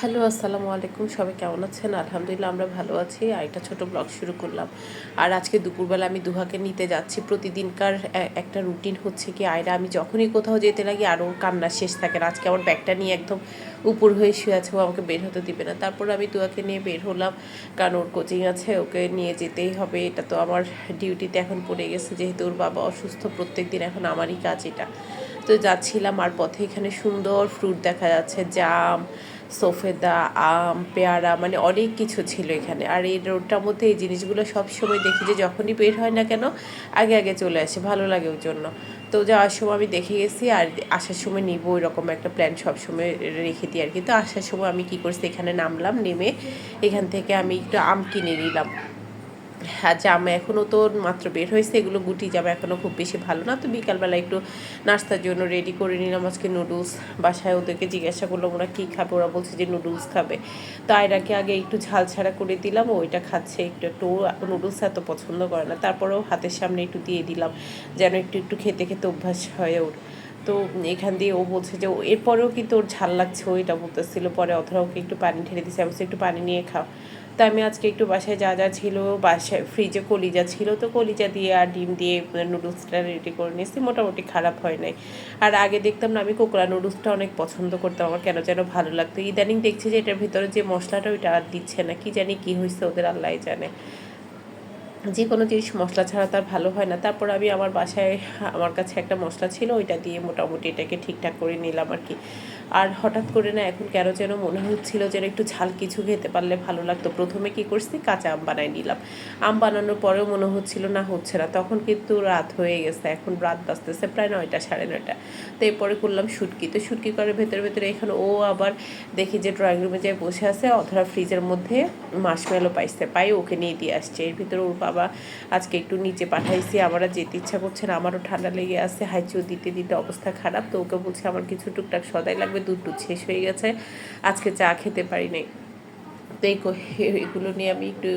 Hello, আসসালামু আলাইকুম। সবাই কেমন আছেন? আলহামদুলিল্লাহ, আমরা ভালো আছি। আর একটা ছোটো ব্লগ শুরু করলাম। আর আজকে দুপুরবেলা আমি দুহাকে নিতে যাচ্ছি। প্রতিদিনকার একটা রুটিন হচ্ছে কি, আয়রা আমি যখনই কোথাও যেতে লাগি আরও কান্না শেষ থাকে না। আজকে আমার ব্যাগটা নিয়ে একদম উপর হয়ে শুয়ে আছে, ও আমাকে বের হতে দিবে না। তারপর আমি দুহাকে নিয়ে বের হলাম, কারণ ওর কোচিং আছে, ওকে নিয়ে যেতেই হবে। এটা তো আমার ডিউটিতে এখন পড়ে গেছে, যেহেতু ওর বাবা অসুস্থ প্রত্যেক দিন এখন আমারই কাজ এটা। তো যাচ্ছিলাম, আর পথে এখানে সুন্দর ফ্রুট দেখা যাচ্ছে, জাম সফেদা, আম, পেয়ারা মানে অনেক কিছু ছিল এখানে। আর এই রোডটার মধ্যে এই জিনিসগুলো সব সময় দেখি যে যখনই বের হয় না কেন, আগে আগে চলে আসে। ভালো লাগে ওর জন্য। তো যাওয়ার সময় আমি দেখে গেছি আর আসার সময় নিবো এরকম একটা প্ল্যান সবসময় রেখে দিই আর কি। তো আসার সময় আমি কী করছি, এখানে নামলাম, নেমে এখান থেকে আমি একটু আম কিনে নিলাম। জামা এখনও তো মাত্র বের হয়েছে, এগুলো গুটি জামা এখনও খুব বেশি ভালো না। তো বিকালবেলা একটু নাস্তার জন্য রেডি করে নিলাম আজকে নুডলস বাসায় ওদেরকে জিজ্ঞাসা করলাম, ওরা কী খাবে? ওরা বলছে যে নুডলস খাবে। তো আয়রাকে আগে একটু ঝাল ছাড়া করে দিলাম ওইটা খাচ্ছে একটু একটু। নুডলস এত পছন্দ করে না। তারপরেও হাতের সামনে একটু দিয়ে দিলাম, যেন একটু একটু খেতে খেতে অভ্যাস হয় ওর। তো এখান দিয়ে ও বলছে যে এরপরেও কিন্তু ওর ঝাল লাগছে ওইটা বলতেছিল। পরে অথবা ওকে একটু পানি ঢেলে দিচ্ছে আমি একটু পানি নিয়ে খাও। তা আমি আজকে একটু বাসায় যা যা ছিল, বাসায় ফ্রিজে কলিজা ছিল, তো কলিজা দিয়ে আর ডিম দিয়ে নুডলসটা রেডি করে নিয়েছি, মোটামুটি খারাপ হয় নাই। আর আগে দেখতাম না, আমি কোকড়া নুডলসটা অনেক পছন্দ করতাম, আমার কেন যেন ভালো লাগতো। ইদানিং দেখছি যে এটার ভিতরে যে মশলাটা ওইটা আর দিচ্ছে না, কি জানি কি হয়েছে ওদের আল্লাহ জানে। যে কোনো জিনিস মশলা ছাড়া তার ভালো হয় না। তারপর আমি আমার বাসায়, আমার কাছে একটা মশলা ছিল, ওইটা দিয়ে মোটামুটি এটাকে ঠিকঠাক করে নিলাম আর কি। আর হঠাৎ করে না এখন কেন যেন মনে হচ্ছিল যেন একটু ঝাল কিছু খেতে পারলে ভালো লাগতো। প্রথমে কি করছি? কাঁচা আম বানাই নিলাম। আম বানানোর পরেও মনে হচ্ছিল না হচ্ছে না। তখন কিন্তু রাত হয়ে গেছে, এখন রাত বাজতেছে প্রায় নয়টা, সাড়ে নয়টা। তো এরপরে করলাম শুটকি। তো শুটকি করে ভেতরে ভেতরে এখানে ও আবার দেখি যে ড্রয়িং রুমে যায় বসে আছে অথরা ফ্রিজের মধ্যে মাসমেলো পাইছে পাই ওকে নিয়ে দিয়ে আসছে। এর ভিতরে ওর বাবা, আজকে একটু নিচে পাঠাইছি, আমার যেতে ইচ্ছা করছে না, আমারও ঠান্ডা লেগে আছে হাইচু দিতে দিতে অবস্থা খারাপ, তো ওকে বলছে আমার কিছু টুকটাক সদাই লাগবে, দুধ শেষ হয়ে গেছে, আজকে চা খেতে পারি নাই। তো এই এগুলো নিয়ে আমি একটু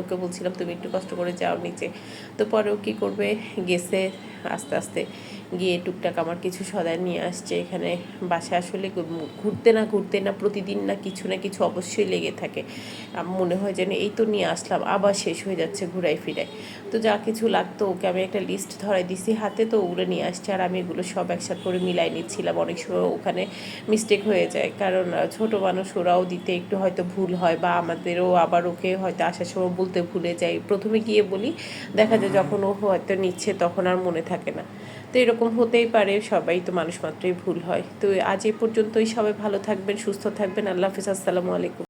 ওকে বলছিলাম, তুমি একটু কষ্ট করে যাও নিচে। তো পরে ও কী করবে? গেছে আস্তে আস্তে। গিয়ে টুকটাক আমার কিছু সদাই নিয়ে আসছে। এখানে বাসায় আসলে ঘুরতে না ঘুরতে না প্রতিদিন না কিছু না কিছু অবশ্যই লেগে থাকে। মনে হয় যেন এই তো নিয়ে আসলাম, আবার শেষ হয়ে যাচ্ছে ঘুরাই ফিরাই তো যা কিছু লাগতো ওকে আমি একটা লিস্ট ধরাই দিছি, হাতে তো ওগুলো নিয়ে আসছে আর আমি এগুলো সব একসাথে করে মিলাই নিচ্ছিলাম। অনেক সময় ওখানে মিস্টেক হয়ে যায়, কারণ ছোট মানুষ ওরাও দিতে একটু হয়তো ভুল হয় বা আমাদেরও আবার ওকে হয়তো আসার সময় বলতে ভুলে যাই। প্রথমে গিয়ে বলি, দেখা যায় যখন ও হয়তো নিচ্ছে তখন আর মনে থাকে না। তো এরকম হতেই পারে, সবাই তো মানুষ মাত্রই ভুল হয়। তো আজ এ পর্যন্তই সবাই ভালো থাকবেন, সুস্থ থাকবেন। আল্লাহ হাফিজ, আসসালামু আলাইকুম।